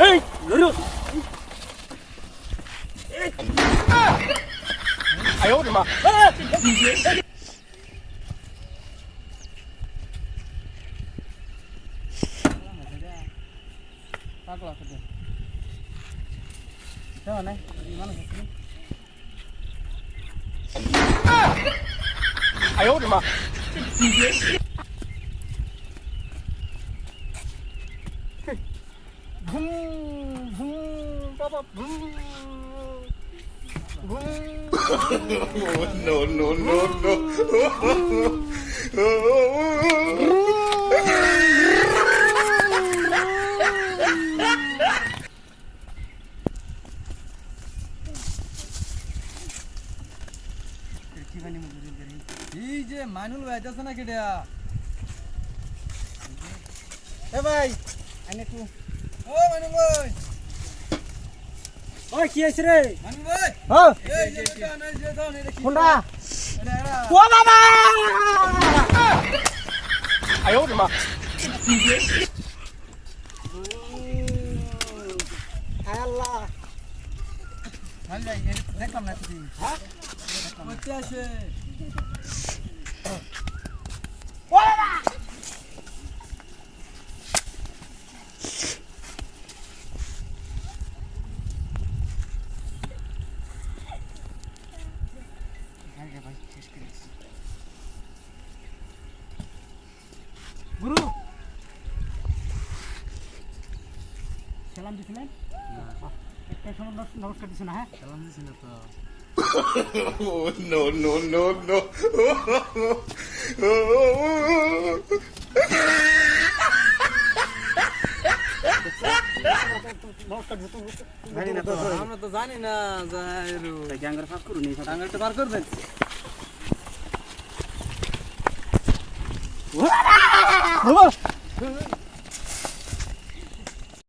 哎，哎呦！哎，哎！呦我的妈！哎，你别！哎，哎呦我的妈！你别！哼。ভুম ভুম বাবা ভুম no, no, no, no. এই যে মাইনুল ভাই যাচ্ছে না কেডা এ ভাই আইনে একটু ও মানুষ কি হইছে রে? মানুষ ভাই হ্যাঁ। এই যে দোকান এই কি হ্যাঁ? আছে? গুরু! সালাম দিছিলেন? একটা সময় নমস- নমস্কার দিছো না হ্যাঁ? সালাম দিছি না তো। Oh, না আমরা তো জানি না গ্যাঙ্গার ফাঁস করুন এই কথা করবেন? বাবা